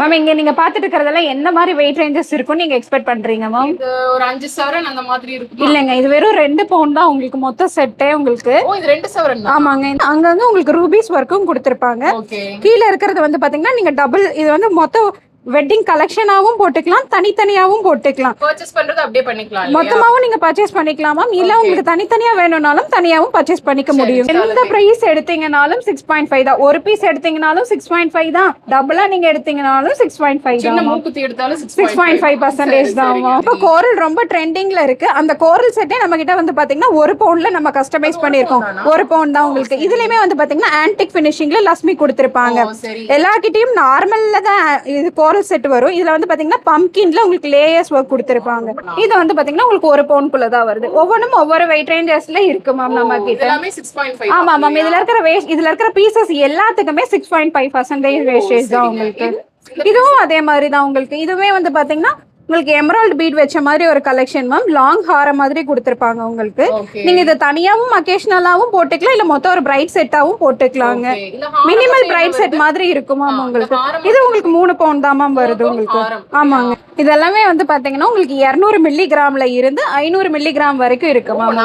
Ma'am இங்க நீங்க பாத்துட்டு இருக்கிறதெல்லாம் எந்த மாதிரி வெயிட் ரேஞ்சஸ் இருக்கும் நீங்க எக்ஸ்பெக்ட் பண்றீங்க மேம் இது ஒரு அஞ்சு சவரன் அந்த மாதிரி இருக்குமா? இல்லைங்க இது வெறும் ரெண்டு பவுன் தான் உங்களுக்கு மொத்த செட்டே உங்களுக்கு. ஓ இது ரெண்டு சவரன் ஆமாங்க இந்த- அங்கங்க உங்களுக்கு ரூபீஸ் ஒர்க்கும் கொடுத்துருப்பாங்க. ஓகே கீழே இருக்கிறது வந்து பாத்தீங்கன்னா நீங்க டபுள் இது வந்து மொத்த வெட்டிங் கலெக்ஷனாவும் போட்டுக்கலாம் தனித்தனியாவும் போட்டுக்கலாம். பர்ச்சேஸ் பண்றது அப்படியே பண்ணிக்கலாம்? மொத்தமாவும் நீங்க பர்ச்சேஸ் பண்ணிக்கலாம் மேம் இல்ல. உங்களுக்கு தனித்தனியா வேணும்னாலும் தனியாவும் பர்ச்சேஸ் பண்ணிக்க முடியும். எந்த பிரைஸ் எடுத்தீங்கனாலும் சிக்ஸ் பாயிண்ட் ஃபைவ் தான். ஒரு பீஸ் எடுத்தீங்கனாலும் சிக்ஸ் பாயிண்ட் ஃபைவ் தான். டபுளா நீங்க எடுத்தீங்கனாலும் சிக்ஸ் பாயிண்ட் ஃபைவ் சின்ன தான் சிக்ஸ் பாயிண்ட் ஃபைவ் பர்சன்டேஜ் தான் இப்போ கோரல் ரொம்ப ட்ரெண்டிங்ல இருக்கு. அந்த கோரல் செட்டே நம்ம கிட்ட வந்து பாத்தீங்கன்னா ஒரு பவுண்ட்ல நம்ம கஸ்டமைஸ் பண்ணிருக்கோம் ஒரு பவுண்ட் தான்? உங்களுக்கு. இதுலயுமே வந்து பாத்தீங்கன்னா ஆன்டிக் ஃபினிஷிங்ல லக்ஷ்மி கொடுத்திருப்பாங்க. எல்லார்கிட்டயும் நார்மல்ல தான் இது கோரல் செட் வரும். இதுல வந்து பாத்தீங்கன்னா பம்கின்ல உங்களுக்கு லேயர்ஸ் ஒர்க் கொடுத்திருப்பாங்க. இது வந்து பாத்தீங்கன்னா உங்களுக்கு ஒரு பவுண்ட்குள்ள தான் வருது. ஒவ்வொன்றும் ஒவ்வொரு வெயிட் ரேஞ்சஸ்ல இருக்கு மேம் நம்ம கிட்ட. ஆமா மேம் இதுல இருக்கிற வேஸ்ட் இதுல இருக்கிற பீசஸ் எல்லாத்துக்குமே six point five percentage wastage தான் உங்களுக்கு. இதுவும் அதே மாதிரி தான் உங்களுக்கு. இதுவே வந்து பாத்தீங்கன்னா உங்களுக்கு எமரால்டு பீட் வச்ச மாதிரி ஒரு கலெக்ஷன் மேம் லாங் ஹார மாதிரி கொடுத்திருப்பாங்க உங்களுக்கு. நீங்க இது தனியாவும் அக்கேஷனலாவும் போட்டுக்கலாம். இல்ல மொத்தம் ஒரு பிரைட் செட்டாவும் போட்டுக்கலாங்க. மினிமல் பிரைட் செட் மாதிரி இருக்கும் உங்களுக்கு. இது உங்களுக்கு மூணு பவுண்ட் தான் மேம் வருது உங்களுக்கு. ஆமாங்க. இதெல்லாமே வந்து பாத்தீங்கன்னா உங்களுக்கு 200 மில்லி கிராம்ல இருந்து ஐநூறு மில்லி கிராம் வரைக்கும் இருக்கு மேம்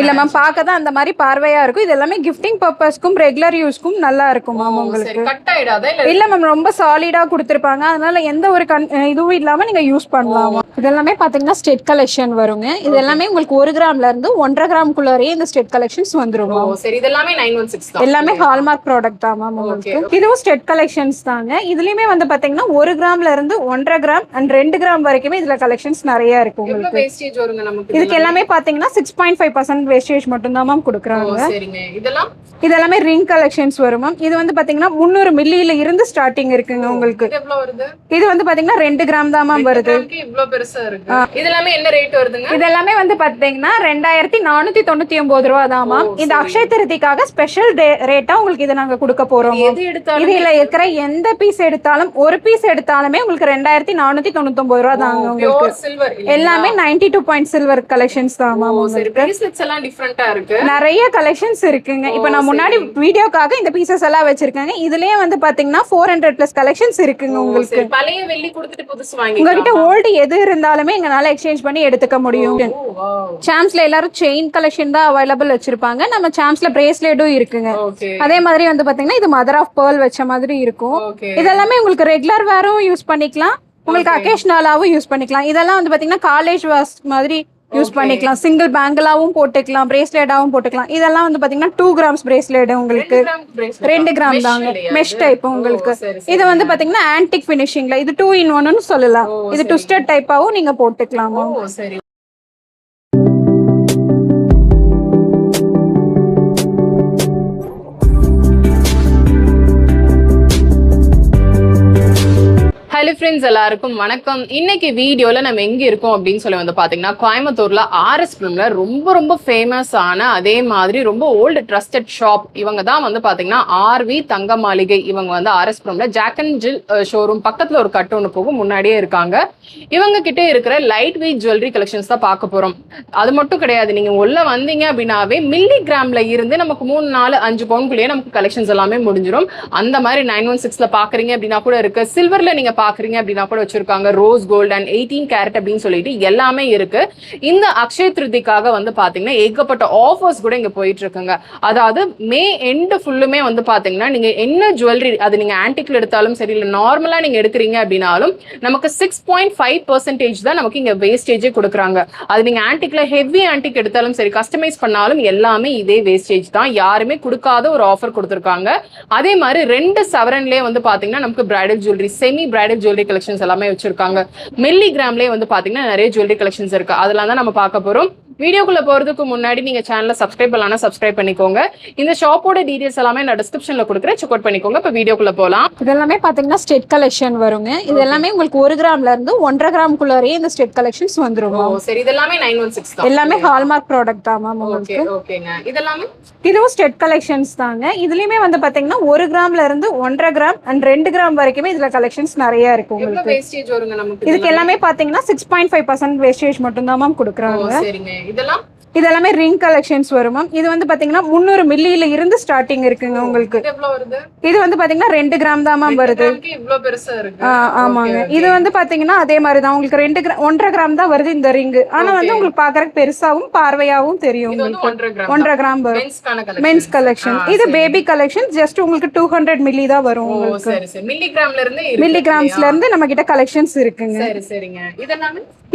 இல்ல மேம் பார்க்க தான் அந்த மாதிரி பார்வையா இருக்கும். இது எல்லாமே கிஃப்டிங் பர்பஸ்க்கும் ரெகுலர் யூஸ்க்கும் நல்லா இருக்கும் மேம் உங்களுக்கு. இல்ல இல்ல மேம் ரொம்ப சாலிடா கொடுத்துருப்பாங்க. அதனால எந்த ஒரு கண் இதுவும் இல்லாம நீங்க யூஸ் பண்ணலாம். இது எல்லாமே பாத்தீங்கன்னா ஸ்டெட் கலெக்ஷன் வருங்க. இது எல்லாமே உங்களுக்கு ஒரு கிராம்ல இருந்து ஒன்றரை கிராம்குள்ளேயே இந்த ஸ்டெட் கலெக்ஷன்ஸ் வந்துரும். சரி இதெல்லாமே நைன் ஒன் சிக்ஸ் தான். எல்லாமே ஹால்மார்க் ப்ராடக்ட் தான் மேம் உங்களுக்கு. இதுவும் ஸ்டெட் கலெக்ஷன்ஸ் தாங்க. இதுலயுமே வந்து பாத்தீங்கன்னா ஒரு கிராம்ல இருந்து ஒன்றரை கிராம் அண்ட் ரெண்டு கிராம் வரைக்குமே இதுல கலெக்ஷன்ஸ் நிறைய இருக்கு உங்களுக்கு. இதுக்கு எல்லாமே பாத்தீங்கன்னா six point five percent wastage மட்டும் தான் மேம் கொடுக்குறாங்க. இதெல்லாம்? இது எல்லாமே ரிங் கலெக்ஷன்ஸ் வரும் மேம் இது வந்து பாத்தீங்கன்னா முந்நூறு மில்லியில இருந்து ஸ்டார்டிங் இருக்குங்க உங்களுக்கு. இது வந்து பாத்தீங்கன்னா ரெண்டு கிராம் தான் மேம் வருது. இவ்ளோ பெருசா இருக்கு. இது எல்லாமே என்ன ரேட் வருதுங்க? இது எல்லாமே வந்து பாத்தீங்கன்னா ரெண்டாயிரத்தி நானூத்தி தொண்ணூத்தி ஒன்பது ரூபா தான் மேம் இந்த அக்ஷய திருதிக்காக ஸ்பெஷல் ரேட்டா உங்களுக்கு இது நாங்க கொடுக்க போறோம் இதுல இருக்கிற எந்த பீஸ் எடுத்தாலும் ஒரு பீஸ் எடுத்தாலுமே உங்களுக்கு ரெண்டாயிரத்தி நானூத்தி தொண்ணூத்தி ஒன்பது ரூபா தாங்க உங்களுக்கு. எல்லாமே ninety two point silver collections தான் மேம் இருக்கு. நிறைய கலெக்ஷன்ஸ் இருக்குங்க. இப்போ நான் முன்னாடி வீடியோக்காக இந்த பீசஸ் எல்லாம் வச்சிருக்கேங்க. இதுலயே வந்து பாத்தீங்கன்னா ஃபோர் ஹண்ட்ரட் பிளஸ் கலெக்ஷன்ஸ் இருக்குங்க உங்களுக்கு. பழைய வெள்ளி கொடுத்துட்டு புதுசு வாங்கி உங்ககிட்ட ஓல்டு எது இருந்தாலுமே எங்களால எக்ஸ்சேஞ்ச் பண்ணி எடுத்துக்க முடியும். சாம்ஸ்ல எல்லாரும் செயின் கலெக்ஷன் தான் அவைலபிள் வச்சிருப்பாங்க. நம்ம சாம்ஸ்ல பிரேஸ்லெட்டும் இருக்குங்க. அதே மாதிரி வந்து பாத்தீங்கன்னா இது மதர் ஆஃப் பேர்ல் வச்ச மாதிரி இருக்கும். இதெல்லாமே உங்களுக்கு ரெகுலர் வேரும் யூஸ் பண்ணிக்கலாம். உங்களுக்கு அக்கேஷனலாவும் யூஸ் பண்ணிக்கலாம். இதெல்லாம் வந்து பாத்தீங்கன்னா காலேஜ் வாஸ் மாதிரி யூஸ். பண்ணிக்கலாம். சிங்கிள் பேங்கிளாவும் போட்டுக்கலாம் பிரேஸ்லெட்டாவும் போட்டுக்கலாம். இதெல்லாம் வந்து பாத்தீங்கன்னா டூ கிராம்ஸ் பிரேஸ்லெட் உங்களுக்கு. ரெண்டு கிராம் தாங்க. மெஷ் டைப் உங்களுக்கு. இது வந்து பாத்தீங்கன்னா ஆன்டிக் ஃபினிஷிங்ல இது டூ இன் ஒன்னு சொல்லலாம். இது சரி. ட்விஸ்டட் டைப்பாவும் நீங்க போட்டுக்கலாம் ஹாய் ஃப்ரெண்ட்ஸ் எல்லாருக்கும் வணக்கம். இன்னைக்கு வீடியோல நம்ம எங்க இருக்கோம் அப்படின்னு சொல்லி வந்து பாத்தீங்கன்னா கோயம்புத்தூர்ல ஆர்எஸ் பிலிம்ல ரொம்ப ரொம்ப ஃபேமஸ் ஆன அதே மாதிரி ரொம்ப ஓல்டு ட்ரஸ்டட் ஷாப் இவங்க தான் வந்து பாத்தீங்கன்னா ஆர்வி தங்க மாளிகை இவங்க வந்து ஆர்எஸ் பிலிம்ல ஜாக் அண்ட் ஜில் ஷோரூம் பக்கத்துல ஒரு கட்டு ஒன்று போகும் முன்னாடியே இருக்காங்க. இவங்க கிட்ட இருக்கிற லைட் வெயிட் ஜுவல்லரி கலெக்ஷன்ஸ் தான் பார்க்க போறோம். அது மட்டும் கிடையாது நீங்க உள்ள வந்தீங்க அப்படின்னாவே மில்லி கிராம்ல இருந்து நமக்கு மூணு நாலு அஞ்சு பவுன்குள்ளேயே நமக்கு கலெக்ஷன்ஸ் எல்லாமே முடிஞ்சிடும் அந்த மாதிரி நைன் ஒன் சிக்ஸ்ல பாக்குறீங்க அப்படின்னா கூட இருக்கு. சில்வர்ல நீங்க பாக்குறீங்க. அப்படின்னா கூட வச்சிருக்காங்க. Rose gold and eighteen carat அப்படின்னு சொல்லிட்டு எல்லாமே இருக்கு. இந்த அக்ஷய திருதிக்காக வந்து பாத்தீங்கன்னா ஏகப்பட்ட ஆஃபர்ஸ் கூட இங்க போயிட்டு இருக்குங்க அதாவது மே எண்டு ஃபுல்லுமே வந்து பாத்தீங்கன்னா நீங்க என்ன ஜுவல்லரி அது நீங்க ஆன்டிக்ல எடுத்தாலும் சரி இல்ல நார்மலா நீங்க எடுக்கிறீங்க அப்படின்னாலும் நமக்கு சிக்ஸ் பாயிண்ட் ஃபைவ் பர்சன்டேஜ் தான் நமக்கு இங்க வேஸ்டேஜே கொடுக்குறாங்க. அது நீங்க ஆன்டிக்ல ஹெவி ஆன்டிக் எடுத்தாலும் சரி கஸ்டமைஸ் பண்ணாலும் எல்லாமே இதே வேஸ்டேஜ் தான். யாருமே கொடுக்காத ஒரு ஆஃபர் கொடுத்துருக்காங்க. அதே மாதிரி ரெண்டு சவரன்லேயே வந்து பாத்தீங்கன்னா நமக்கு bridal jewellery semi bridal jewellery collections எல்லாமே வச்சிருக்காங்க. மில்லி கிராம்லேயே வந்து பாத்தீங்கன்னா நிறைய ஜுவல்லரி கலெக்ஷன்ஸ் இருக்கு. அதெல்லாம் தான் நம்ம பார்க்க போகிறோம் வீடியோக்குள்ள போறதுக்கு முன்னாடி நீங்க சேனலை சப்ஸ்கிரைப் பண்ணலாம் சப்ஸ்கிரைப் பண்ணிக்கோங்க. இந்த ஷாப்போட டீடைல்ஸ் எல்லாமே நான் டிஸ்கிரிப்ஷன்ல கொடுக்குறேன். செக் அவுட் பண்ணிக்கோங்க. இப்போ வீடியோக்குள்ள போலாம். இதெல்லாமே பாத்தீங்கன்னா ஸ்டெட் கலெக்ஷன் வருங்க. இது எல்லாமே உங்களுக்கு ஒரு கிராம்ல இருந்து ஒன்றரை கிராம்குள்ளேயே இந்த ஸ்டெட் கலெக்ஷன்ஸ் வந்துரும் சரி. இதெல்லாமே நைன் ஒன் சிக்ஸ் எல்லாமே ஹால்மார்க் ப்ராடக்ட் தான் மேம் ஓகே ஓகேங்க. இதெல்லாமே? இதுவும் ஸ்டெட் கலெக்ஷன்ஸ் தாங்க. இதுலயுமே வந்து பாத்தீங்கன்னா ஒரு கிராம்ல இருந்து ஒன்றரை கிராம் அண்ட் ரெண்டு கிராம் வரைக்குமே இதுல கலெக்ஷன்ஸ் நிறைய இருக்கு எவ்வளவு உங்களுக்கு. வேஸ்டேஜ் வருங்க நமக்கு இதுக்கு எல்லாமே பாத்தீங்கன்னா six point five percent wastage மட்டும் தான் மேம் ஓ, கொடுக்குறாங்க சரிங்க இதெல்லாம் இதெல்லாமே ரிங் கலெக்ஷன்ஸ் வரும் மேம் இது வந்து பாத்தீங்கன்னா முந்நூறு மில்லியில இருந்து ஸ்டார்டிங் இருக்குங்க உங்களுக்கு. இது இது வந்து பாத்தீங்கன்னா ரெண்டு கிராம் தான் மேம் வருது. ஆமாங்க. இது வந்து பாத்தீங்கன்னா அதே மாதிரி தான் உங்களுக்கு ரெண்டு கிராம் ஒன்றரை கிராம் தான் வருது இந்த ரிங்கு. ஆனா வந்து. உங்களுக்கு பாக்குறதுக்கு பெருசாவும் பார்வையாவும் தெரியும் இது உங்களுக்கு. ஒன்றரை கிராம் வரும். மென்ஸ் கலெக்ஷன் இது பேபி கலெக்ஷன் ஜஸ்ட் உங்களுக்கு டூ ஹண்ட்ரட் மில்லி தான் வரும் உங்களுக்கு. சரி சரி. மில்லி கிராம்ல இருந்து இருக்கு மில்லி கிராம்ஸ்ல இருந்து நம்ம கிட்ட கலெக்ஷன்ஸ் இருக்குங்க.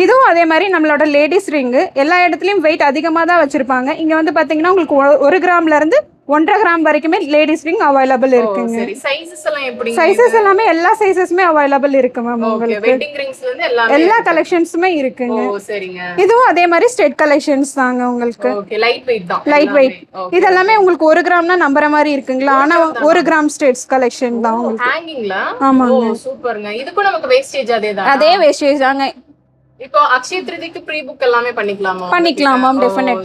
இதுவும் அதே மாதிரி நம்மளோட லேடிஸ் ரிங்கு எல்லா இடத்துலயும் வெயிட் அதிகமா தான் வச்சிருப்பாங்க. இங்க வந்து பாத்தீங்கன்னா உங்களுக்கு ஒரு கிராம்ல இருந்து ஒன்றரை கிராம் வரைக்குமே லேடிஸ் ரிங் அவைலபிள் இருக்குங்க. சைசஸ் எல்லாமே எல்லா சைசஸுமே அவைலபிள் இருக்கு மேம் உங்களுக்கு. எல்லா. கலெக்ஷன்ஸுமே இருக்குங்க. இதுவும் அதே மாதிரி ஸ்டெட் கலெக்ஷன்ஸ் தாங்க உங்களுக்கு. Light weight. இதெல்லாமே உங்களுக்கு ஒரு கிராம்னா நம்புற மாதிரி இருக்குங்களா? ஆனா ஒரு கிராம் ஸ்டேட்ஸ் கலெக்ஷன் தான் உங்களுக்கு. ஆமாங்க. சூப்பருங்க. இதுக்கும் நமக்கு வேஸ்டேஜ் அதே தான்? அதே வேஸ்டேஜ் தாங்க. இப்போ அக்ஷய திருதிக்கு ப்ரீ புக் எல்லாமே பண்ணிக்கலாமா? பண்ணிக்கலாம்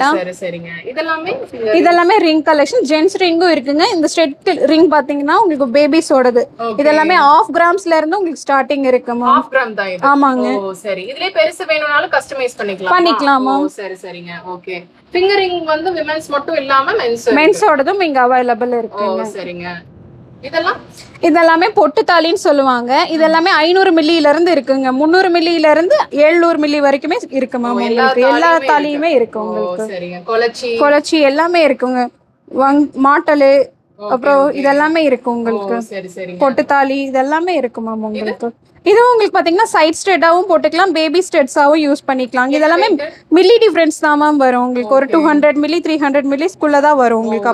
ஆ. சரி சரிங்க. இதெல்லாமே இதெல்லாமே ரிங் கலெக்ஷன் ஜென்ஸ் ரிங்கும் இருக்குங்க. இந்த ஸ்டெட் ரிங் பாத்தீங்கன்னா உங்களுக்கு பேபிஸோடது இது எல்லாமே ஆஃப் கிராம்ஸ்ல இருந்து உங்களுக்கு ஸ்டார்டிங் இருக்கு மேம் ஹாஃப் கிராம் தான் ஆமாங்க. ஓ சரி. இதுலயே பெருசு வேணும்னாலும் கஸ்டமைஸ் பண்ணிக்கலாம்? பண்ணிக்கலாம். சரி சரிங்க. ஓகே ஃபிங்கரிங் வந்து விமென்ஸ் மட்டும் இல்லாம மென்ஸ் மென்ஸோடதும் இங்க அவைலபிள் இருக்கு சரிங்க. இதெல்லாம்? இதெல்லாமே பொட்டு தாலின்னு சொல்லுவாங்க. இது எல்லாமே ஐநூறு மில்லியில இருந்து இருக்குங்க. முந்நூறு மில்லியில இருந்து எழுநூறு மில்லி வரைக்குமே இருக்கு மேம் உங்களுக்கு. எல்லா தாலியுமே இருக்கு. உங்களுக்கு. கொலச்சி எல்லாமே இருக்குங்க. வங் மாட்டலு அப்புறம் இதெல்லாமே இருக்கு உங்களுக்கு. ஓ சரி சரிங்க. பொட்டு தாலி இதெல்லாமே இருக்கு மேம் உங்களுக்கு. இதுவும் உங்களுக்கு பாத்தீங்கன்னா சைட் ஸ்ட்ரெட்டாவும் போட்டுக்கலாம் பேபி ஸ்ட்ரெட்ஸாவும் யூஸ் பண்ணிக்கலாம். இதெல்லாமே மில்லி டிஃபரன்ஸ் தான் மேம் வரும். உங்களுக்கு ஒரு two hundred milli three hundred மில்லிஸ்குள்ள தான் வரும் உங்களுக்கு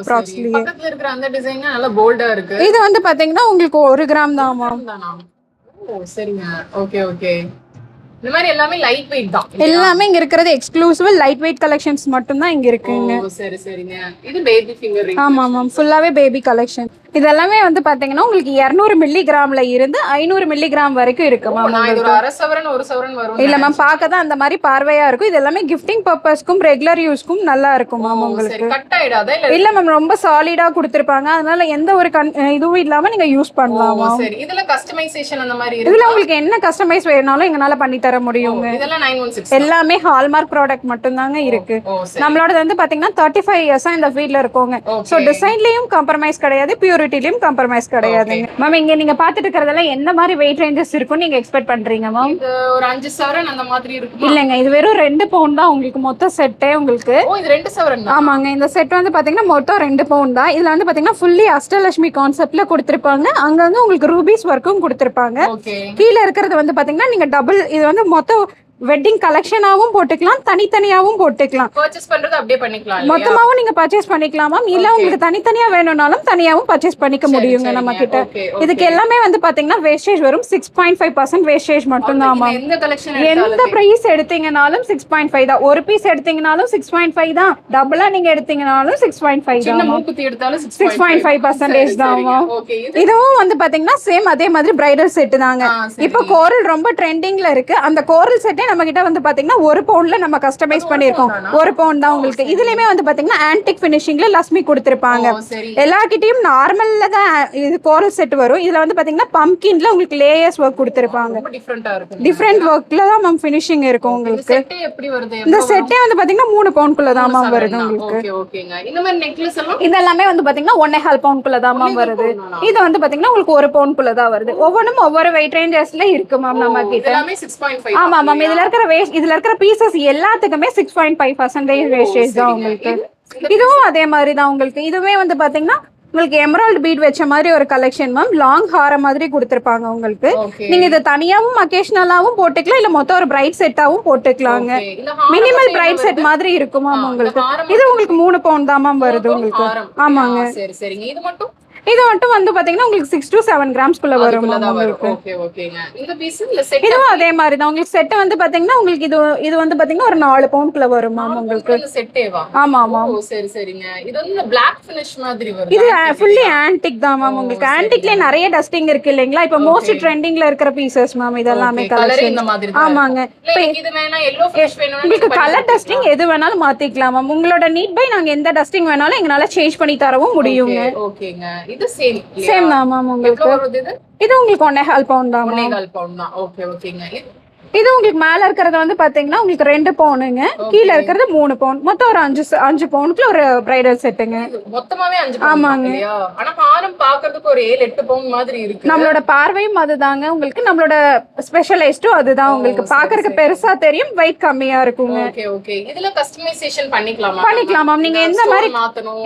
இருக்கு. இது வந்து பாத்தீங்கன்னா உங்களுக்கு ஒரு கிராம் தான் மேம் சரிங்க. ஓகே ஓகே இந்த மாதிரி எல்லாமே லைட் வெயிட் தான்? எல்லாமே இங்க இருக்கிறது எக்ஸ்க்ளூசிவ் லைட் வெயிட் கலெக்ஷன்ஸ் மட்டும் தான் இங்க இருக்குங்க. சரி சரிங்க. இது பேபி ஃபிங்கர் ஆமா மேம் ஃபுல்லாவே பேபி கலெக்ஷன் இதெல்லாமே வந்து பாத்தீங்கன்னா உங்களுக்கு 200 மில்லி கிராம்ல இருந்து ஐநூறு மில்லி கிராம் வரைக்கும் இருக்கு மேம் ஒரு அரை சவரன் ஒரு சவரன் வரும் இல்ல மேம் பார்க்க தான் அந்த மாதிரி பார்வையா இருக்கும். இது எல்லாமே கிஃப்டிங் பர்பஸ்க்கும் ரெகுலர் யூஸ்க்கும் நல்லா இருக்கும் மேம் உங்களுக்கு சரி. கட் ஆயிடாதா இல்ல? இல்ல மேம் ரொம்ப சாலிடா கொடுத்திருப்பாங்க. அதனால எந்த ஒரு இதுவும் இல்லாம நீங்க யூஸ் பண்ணலாம். சரி. இதுல கஸ்டமைசேஷன் அந்த மாதிரி இதுல உங்களுக்கு என்ன கஸ்டமைஸ் வேணாலும் எங்களால பண்ணி தர முடியுங்க. எல்லாமே ஹால்மார்க் ப்ராடக்ட் மட்டும் தாங்க இருக்கு. நம்மளோட வந்து பாத்தீங்கன்னா தேர்ட்டி ஃபைவ் இயர்ஸா இந்த ஃபீல்ட்ல இருக்கோங்க. சோ டிசைன்லயும் காம்ப்ரமைஸ் கிடையாது பியூரிட்டிலயும் காம்ப்ரமைஸ் கிடையாதுங்க. மேம் இங்க நீங்க பாத்துட்டு இருக்கிறதெல்லாம் எந்த மாதிரி வெயிட் ரேஞ்சஸ் இருக்கும் நீங்க எக்ஸ்பெக்ட் பண்றீங்க மேம் ஒரு அஞ்சு சவரன் அந்த மாதிரி இருக்குமா? இல்லைங்க இது வெறும் ரெண்டு பவுன் தான் உங்களுக்கு. மொத்த செட்டே உங்களுக்கு. ரெண்டு சவரன் ஆமாங்க இந்த செட் வந்து பாத்தீங்கன்னா மொத்தம் ரெண்டு பவுன் தான். இதுல வந்து பாத்தீங்கன்னா ஃபுல்லி அஷ்டலட்சுமி கான்செப்ட்ல கொடுத்திருப்பாங்க. அங்கங்க உங்களுக்கு ரூபீஸ் ஒர்க்கும் கொடுத்திருப்பாங்க. கீழே இருக்கிறது வந்து பாத்தீங்கன்னா நீங்க டபுள் இது வந்து மொத்தம் வெட்டிங் கலெக்ஷனாவும் போட்டுக்கலாம் தனித்தனியாவும் போட்டுக்கலாம். பர்ச்சேஸ் பண்றது அப்படியே பண்ணிக்கலாம்? மொத்தமாவும் நீங்க பர்ச்சேஸ் பண்ணிக்கலாம் மேம் இல்ல உங்களுக்கு தனித்தனியா வேணும்னாலும் தனியாவும் பர்ச்சேஸ் பண்ணிக்க முடியுங்க. நம்ம கிட்ட இதுக்கு. எல்லாமே வந்து பாத்தீங்கன்னா வேஸ்டேஜ் வரும் six point five percent wastage மட்டும் தான் மேம் எந்த பிரைஸ் எடுத்தீங்கனாலும் சிக்ஸ் பாயிண்ட் ஃபைவ் தான். ஒரு பீஸ் எடுத்தீங்கனாலும் சிக்ஸ் பாயிண்ட் ஃபைவ் தான். டபுளா நீங்க எடுத்தீங்கனாலும் சிக்ஸ் பாயிண்ட் ஃபைவ் தான் சிக்ஸ் பாயிண்ட் ஃபைவ் பர்சன்டேஜ் தான் இது இதுவும் வந்து பாத்தீங்கன்னா சேம் அதே மாதிரி பிரைடல் செட் தாங்க. இப்போ கோரல் ரொம்ப ட்ரெண்டிங்ல இருக்கு. அந்த கோரல் செட்டே நம்ம கிட்ட வந்து பாத்தீங்கன்னா ஒரு பவுண்ட்ல நம்ம கஸ்டமைஸ் பண்ணிருக்கோம் ஒரு பவுண்ட் தான்? உங்களுக்கு. இதுலயுமே வந்து பாத்தீங்கன்னா ஆன்டிக் பினிஷிங்ல லக்ஷ்மி கொடுத்திருப்பாங்க. எல்லார்கிட்டயும் நார்மல்ல தான் இது கோரல் செட் வரும். இதுல வந்து பாத்தீங்கன்னா பம்கின்ல உங்களுக்கு லேயர்ஸ் ஒர்க் கொடுத்திருப்பாங்க. டிஃபரெண்டா ஒர்க்ல தான் மேம் ஃபினிஷிங் இருக்கும் உங்களுக்கு. இந்த செட்டே வந்து பாத்தீங்கன்னா மூணு பவுண்ட்குள்ள தான் மேம் வருது உங்களுக்கு. இந்த எல்லாம்? வந்து பாத்தீங்கன்னா ஒன்னே ஹால் பவுண்ட்குள்ள தான் மேம் வருது. இது வந்து பாத்தீங்கன்னா உங்களுக்கு ஒரு பவுண்ட்குள்ள தான் வருது. ஒவ்வொன்றும் ஒவ்வொரு வெயிட் ரேஞ்சஸ்ல இருக்கு மேம் நம்ம கிட்ட ஆமா மேம் இதுல இருக்கிற வேஸ்ட் இதுல இருக்கிற பீசஸ் எல்லாத்துக்குமே six point five percentage wastage தான் உங்களுக்கு. இதுவும் அதே மாதிரி தான் உங்களுக்கு. இதுவே வந்து பாத்தீங்கன்னா உங்களுக்கு எமரால்டு பீட் வச்ச மாதிரி ஒரு கலெக்ஷன் மேம் லாங் ஹார மாதிரி கொடுத்திருப்பாங்க உங்களுக்கு. நீங்க இதை தனியாவும் அக்கேஷனலாவும் போட்டுக்கலாம். இல்ல மொத்தம் ஒரு பிரைட் செட்டாவும் போட்டுக்கலாங்க. மினிமல் பிரைட் செட் மாதிரி இருக்கும் மேம் உங்களுக்கு. இது உங்களுக்கு மூணு பவுண்ட் தான் மேம் வருது உங்களுக்கு. ஆமாங்க. இது மட்டும் வந்து பாத்தீங்கன்னா உங்களுக்கு சிக்ஸ் டு செவன் கிராம்ஸ்குள்ள வரும் வரும். இதுவும் அதே மாதிரி தான். உங்களுக்கு செட் வந்து பாத்தீங்கன்னா உங்களுக்கு இது இது வந்து பாத்தீங்கன்னா ஒரு நாலு பவுண்ட்குள்ள வரும் மேம் உங்களுக்கு. செட்டேவா ஆமா ஆமா சரி சரிங்க. இது வந்து பிளாக் ஃபினிஷ் மாதிரி வருது இது ஃபுல்லி ஆன்டிக் தான் மேம் உங்களுக்கு. ஆன்டிக்லயே நிறைய டஸ்டிங் இருக்கு இல்லைங்களா? இப்போ மோஸ்ட் ட்ரெண்டிங்ல இருக்கிற பீசஸ் மேம் இதெல்லாமே கலர் கலெக்ஷன் இந்த மாதிரி ஆமாங்க. இது வேணா எல்லோ ஃபினிஷ் வேணும்னா உங்களுக்கு கலர் டஸ்டிங் எது வேணாலும் மாத்திக்கலாம் மேம் உங்களோட நீட் பை நாங்க எந்த டஸ்டிங் வேணாலும் எங்களால சேஞ்ச் பண்ணி தரவும் முடியுங்க. ஓகே, ஓகேங்க இது சேம் சேம் தான் மேம் உங்களுக்கு? இது? உங்களுக்கு ஒன்னே ஹால் பவுண்ட் தான் ஒன்னே கால் பவுண்ட் தான். ஓகே ஓகேங்க இது- உங்களுக்கு மேல இருக்கிறது வந்து பாத்தீங்கன்னா உங்களுக்கு ரெண்டு பவுனுங்க கீழே இருக்கிறது மூணு பவுன் மொத்தம் ஒரு அஞ்சு அஞ்சு பவுனுக்குள்ள ஒரு பிரைடல் செட்டுங்க மொத்தமாவே அஞ்சு ஆமாங்க. ஆனா ஹாரம் பாக்குறதுக்கு ஒரு ஏழு எட்டு பவுன் மாதிரி இருக்கு. நம்மளோட பார்வையும் அதுதாங்க. உங்களுக்கு நம்மளோட ஸ்பெஷலைஸ்டும் அதுதான். உங்களுக்கு பாக்குறதுக்கு. பெருசா தெரியும் வெயிட் கம்மியா இருக்குங்க. ஓகே ஓகே இதுல கஸ்டமைசேஷன் பண்ணிக்கலாமா? பண்ணிக்கலாம் மேம் நீங்க எந்த மாதிரி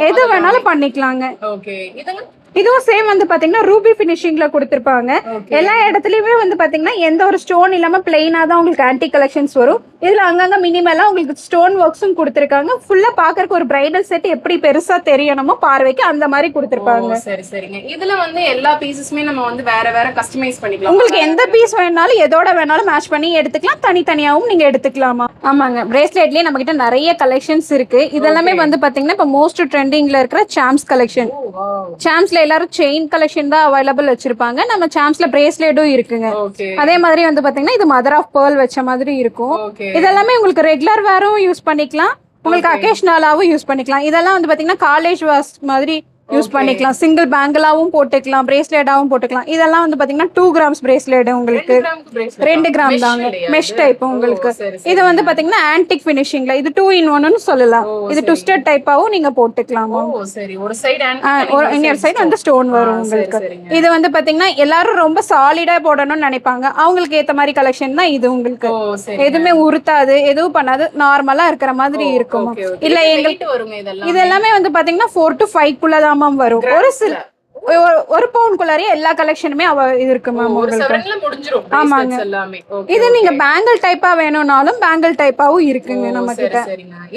எது வேணாலும் பண்ணிக்கலாங்க. ஓகே இதுங்க இதுவும் சேம் வந்து பாத்தீங்கன்னா ரூபி பினிஷிங்ல கொடுத்திருப்பாங்க. எல்லா இடத்துலயுமே வந்து பாத்தீங்கன்னா எந்த ஒரு ஸ்டோன் இல்லாம பிளெயினா தான் உங்களுக்கு ஆன்டி கலெக்ஷன்ஸ் வரும். இதுல அங்கங்க மினிமலா உங்களுக்கு ஸ்டோன் ஒர்க்ஸும் கொடுத்திருக்காங்க. ஃபுல்லா பாக்குறதுக்கு ஒரு பிரைடல் செட் எப்படி பெருசா தெரியணுமோ பார்வைக்கு அந்த மாதிரி கொடுத்திருப்பாங்க. சரி சரிங்க. இதுல வந்து எல்லா பீசஸுமே நம்ம வந்து வேற வேற கஸ்டமைஸ் பண்ணிக்கலாம். உங்களுக்கு எந்த பீஸ் வேணாலும் எதோட வேணாலும் மேட்ச் பண்ணி எடுத்துக்கலாம். தனித்தனியாவும் நீங்க எடுத்துக்கலாமா? ஆமாங்க. பிரேஸ்லெட்லயே நம்ம கிட்ட நிறைய கலெக்ஷன்ஸ் இருக்கு. இதெல்லாமே. வந்து பாத்தீங்கன்னா இப்போ மோஸ்ட் ட்ரெண்டிங்ல இருக்கிற சாம்ஸ் கலெக்ஷன் சாம்ஸ்ல எல்லாரும் செயின் கலெக்ஷன் தான் அவைலபிள் வச்சிருப்பாங்க. நம்ம சாம்ஸ்ல பிரேஸ்லெட்டும் இருக்குங்க. அதே மாதிரி வந்து பாத்தீங்கன்னா இது மதர் ஆஃப் பேர்ல் வச்ச மாதிரி இருக்கும். இதெல்லாமே உங்களுக்கு ரெகுலர் வேரும் யூஸ் பண்ணிக்கலாம். உங்களுக்கு Okay. அக்கேஷனலாவும் யூஸ் பண்ணிக்கலாம். இதெல்லாம் வந்து பாத்தீங்கன்னா காலேஜ் வாஸ் மாதிரி யூஸ். பண்ணிக்கலாம். சிங்கிள் பேங்கிளாவும் போட்டுக்கலாம் பிரேஸ்லெட்டாவும் போட்டுக்கலாம். இதெல்லாம் வந்து பாத்தீங்கன்னா டூ கிராம்ஸ் பிரேஸ்லெட் உங்களுக்கு. ரெண்டு கிராம் தாங்க. மெஷ் டைப் உங்களுக்கு. இது வந்து பாத்தீங்கன்னா ஆன்டிக் ஃபினிஷிங்ல இது டூ இன் ஒன்னு சொல்லலாம். இது சரி. ட்விஸ்டட் டைப்பாவும் நீங்க போட்டுக்கலாம் ஒரு சைடு ஒரு இன்னொரு சைடு வந்து ஸ்டோன் வரும் உங்களுக்கு. இது வந்து பாத்தீங்கன்னா எல்லாரும் ரொம்ப சாலிடா போடணும்னு நினைப்பாங்க. அவங்களுக்கு ஏத்த மாதிரி கலெக்ஷன் தான் இது உங்களுக்கு. எதுவுமே உருத்தாது எதுவும் பண்ணாது. நார்மலா இருக்கிற மாதிரி இருக்கும்? இல்ல எங்களுக்கு இது எல்லாமே வந்து பாத்தீங்கன்னா ஃபோர் டு ஃபைவ் குள்ள தான் வரும். ஒரு சில ஒரு- ஒரு பவுனுக்குள்ளாரே எல்லா கலெக்ஷனுமே அவ இது இருக்கு மேம் உங்களுக்கு ஆமாங்க. இது நீங்க. பேங்கிள் டைப்பா வேணும்னாலும் பேங்கிள் டைப்பாவும் இருக்குங்க நம்ம கிட்ட.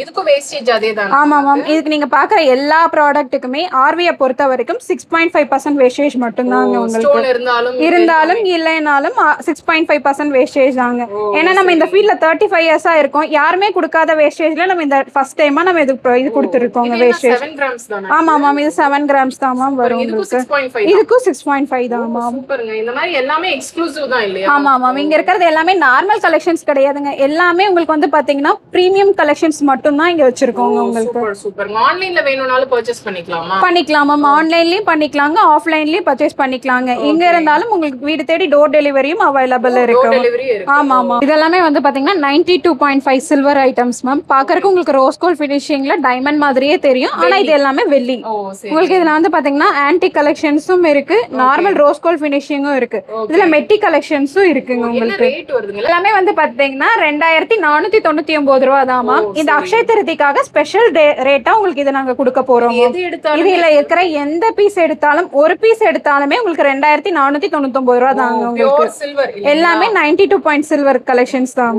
இதுக்கும் வேஸ்டேஜ் அதே தான் ஆமா மேம் இதுக்கு நீங்க பாக்குற எல்லா ப்ராடக்ட்டுக்குமே ஆர்வியை பொறுத்த வரைக்கும் six point five percent wastage மட்டும்தாங்க உங்களுக்கு. இருந்தாலும் இல்லைனாலும் six point five percent wastage தாங்க. ஏன்னா நம்ம இந்த ஃபீல்ட்ல தேர்ட்டி ஃபைவ் இயர்ஸா இருக்கோம். யாருமே கொடுக்காத வேஸ்டேஜ்ல நம்ம இந்த ஃபர்ஸ்ட் டைமா நம்ம இது இது கொடுத்துருக்கோங்க வேஸ்டேஜ் ஆமா மேம் இது செவன் கிராம்ஸ் தான் மேம் வரும் உங்களுக்கு. இதுக்கும் சிக்ஸ் பாயிண்ட் ஃபைவ் தான் மேம் சூப்பருங்க. இந்த மாதிரி எல்லாமே எக்ஸ்க்ளூசிவ் தான் இல்லையா? ஆமா மேம் இங்க இருக்கிறது எல்லாமே நார்மல் கலெக்ஷன்ஸ் கிடையாதுங்க. எல்லாமே உங்களுக்கு வந்து பாத்தீங்கன்னா பிரீமியம் கலெக்ஷன்ஸ் மட்டும் தான் இங்க வச்சிருக்கோங்க உங்களுக்கு. சூப்பர் ஆன்லைன்ல வேணும்னாலும் பர்ச்சேஸ் பண்ணிக்கலாமா? பண்ணிக்கலாம் மேம் ஆன்லைன்லயும் பண்ணிக்கலாங்க. ஆஃப்லைன்லயும் பர்ச்சேஸ் பண்ணிக்கலாங்க. எங்க இருந்தாலும் உங்களுக்கு வீடு தேடி டோர் டெலிவரியும் அவைலபிள் இருக்கு ஆமா ஆமா இதெல்லாமே வந்து பாத்தீங்கன்னா ninety two point five silver items ma'am பாக்குறதுக்கு உங்களுக்கு ரோஸ் கோல்ட் ஃபினிஷிங்ல டைமண்ட் மாதிரியே தெரியும். ஆனா இது எல்லாமே வெள்ளி. உங்களுக்கு இதுல வந்து பாத்தீங்கன்னா ஆன்டி கலெக்ஷன்ஸும் இருக்கு. நார்மல் ரோஸ் கோல்ட் ஃபினிஷிங்கும் இருக்கு. இதுல மெட்டி கலெக்ஷன்ஸும் இருக்குங்க உங்களுக்கு. எல்லாமே வந்து பாத்தீங்கன்னா ரெண்டாயிரத்தி நானூத்தி தொண்ணூத்தி ஒன்பது ரூபா ஓ, இந்த. அக்ஷய திருதிக்காக ஸ்பெஷல் ரேட்டா உங்களுக்கு இதை நாங்க கொடுக்க போறோம். இதுல இருக்கிற எந்த பீஸ் எடுத்தாலும் ஒரு பீஸ் எடுத்தாலுமே உங்களுக்கு ரெண்டாயிரத்தி நானூத்தி தொண்ணூத்தி ஒன்பது ரூபா தாங்க உங்களுக்கு. எல்லாமே ninety two point silver collections தான்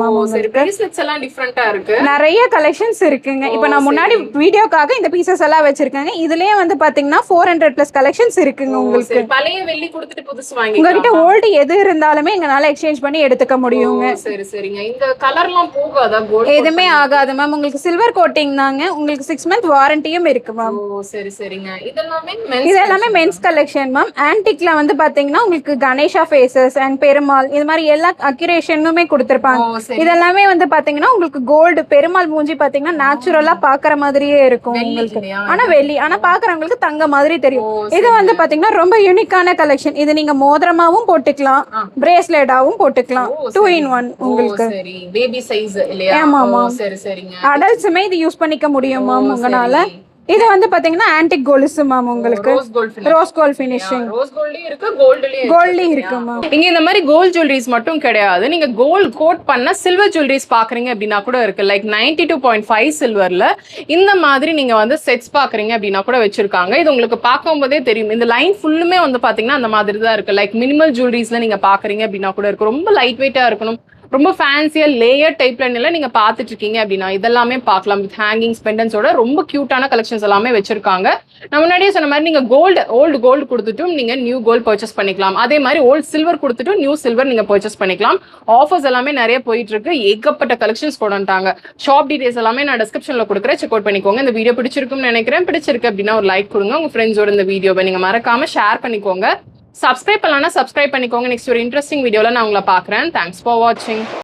நிறைய கலெக்ஷன்ஸ் இருக்குங்க. இப்போ நான் முன்னாடி. வீடியோக்காக இந்த பீசஸ் எல்லாம் வச்சிருக்கேங்க. இதுலயே வந்து பாத்தீங்கன்னா ஃபோர் ஹண்ட்ரட் பிளஸ் கலெக்ஷன்ஸ் இருக்குங்க ஓ, உங்களுக்கு. பழைய வெள்ளி கொடுத்துட்டு புதுசு உங்ககிட்ட வாங்கிக்கலாம் ஓல்டு எது இருந்தாலுமே எங்களால எக்ஸ்சேஞ்ச் பண்ணி எடுத்துக்க முடியுங்க. சரி சரிங்க. இந்த கலர்லாம் போகாதா? எதுவுமே ஆகாது மேம் உங்களுக்கு சில்வர் கோட்டிங் தாங்க. உங்களுக்கு சிக்ஸ் மந்த் வாரண்டியும் இருக்கு மேம் ஓ சரி சரிங்க. இதெல்லாமே men's இது எல்லாமே collection மென்ஸ் கலெக்ஷன் மேம் ஆன்டிக்ல வந்து பாத்தீங்கன்னா உங்களுக்கு கணேஷா ஃபேசஸ் அண்ட் பெருமாள் இது மாதிரி எல்லா அக்யூரேஷனுமே. கொடுத்திருப்பாங்க. இதெல்லாமே வந்து பாத்தீங்கன்னா உங்களுக்கு கோல்டு பெருமாள் மூஞ்சி பாத்தீங்கன்னா நேச்சுரலா பாக்குற மாதிரியே இருக்கும் உங்களுக்கு? ஆனா வெள்ளி. ஆனா பாக்குறவங்களுக்கு தங்க மாதிரி தெரியும். இது வந்து பாத்தீங்கன்னா ரொம்ப யூனிக்கான கலெக்ஷன் இது நீங்க மோதிரமாவும் போட்டுக்கலாம். பிரேஸ்லெட்டாவும் போட்டுக்கலாம் டூ. இன் ஒன் உங்களுக்கு பேபி சைஸ் இல்லையா ஆமா, ஆமா. சரி சரிங்க அடல்ட்ஸுமே இது யூஸ் பண்ணிக்க முடியும் உங்களால. இது வந்து பாத்தீங்கன்னா ஆன்டிக் கொலுசு மேம் உங்களுக்கு. Rose gold rose gold finishing rose கோல்ட்லயும் இருக்கு கோல்ட்லயும் கோல்ட்லயும் இருக்கு. மேம் இங்க இந்த மாதிரி கோல்ட் ஜுவல்லரிஸ் மட்டும் கிடையாது. நீங்க கோல்ட் கோட் பண்ண சில்வர் ஜுவல்லரிஸ் பாக்குறீங்க அப்படின்னா கூட இருக்கு. Like ninety two point five சில்வர்ல இந்த மாதிரி நீங்க வந்து செட்ஸ் பாக்குறீங்க அப்படின்னா கூட வச்சிருக்காங்க. இது உங்களுக்கு பார்க்கும்போதே தெரியும். இந்த லைன் ஃபுல்லுமே வந்து பாத்தீங்கன்னா அந்த மாதிரி தான் இருக்கு லைக் மினிமல் ஜுவல்லரிஸ்ல நீங்க பாக்குறீங்க அப்படின்னா கூட இருக்கு. ரொம்ப லைட் வெயிட்டா இருக்கணும். ரொம்ப ஃபேன்சியாக லேயர் டைப்ல எல்லாம் நீங்கள் பார்த்துட்டு இருக்கீங்க அப்படின்னா இதெல்லாமே பார்க்கலாம். வித் ஹேங்கிங் ஸ்பெண்டன்ஸோட ரொம்ப க்யூட்டான கலெக்ஷன்ஸ் எல்லாமே வச்சிருக்காங்க. நான் முன்னாடியே சொன்ன மாதிரி நீங்கள் கோல்டு ஓல்டு கோல்டு கொடுத்துட்டும் நீங்கள் நியூ கோல்டு பர்ச்சேஸ் பண்ணிக்கலாம். அதே மாதிரி ஓல்டு சில்வர் கொடுத்துட்டும் நியூ சில்வர் நீங்கள் பர்ச்சேஸ் பண்ணிக்கலாம். ஆஃபர்ஸ் எல்லாமே நிறைய போயிட்டு இருக்கு ஏகப்பட்ட கலெக்ஷன்ஸ் கொண்டு வந்துட்டாங்க. ஷாப் டீடைல்ஸ் எல்லாமே நான் டிஸ்கிரிப்ஷனில் கொடுக்குறேன். செக் அவுட் பண்ணிக்கோங்க. இந்த வீடியோ பிடிச்சிருக்கும்னு நினைக்கிறேன். பிடிச்சிருக்கு அப்படின்னா ஒரு லைக் கொடுங்க. உங்கள் ஃப்ரெண்ட்ஸோட இந்த வீடியோவை நீங்கள் மறக்காமல் ஷேர் பண்ணிக்கோங்க. சப்ஸ்கிரைப் பண்ணலாம்னா சப்ஸ்கிரைப் பண்ணிக்கோங்க. நெக்ஸ்ட் ஒரு இன்ட்ரெஸ்டிங் வீடியோவில் நான் உங்களை பார்க்குறேன். தேங்க்ஸ் ஃபார் வாட்சிங்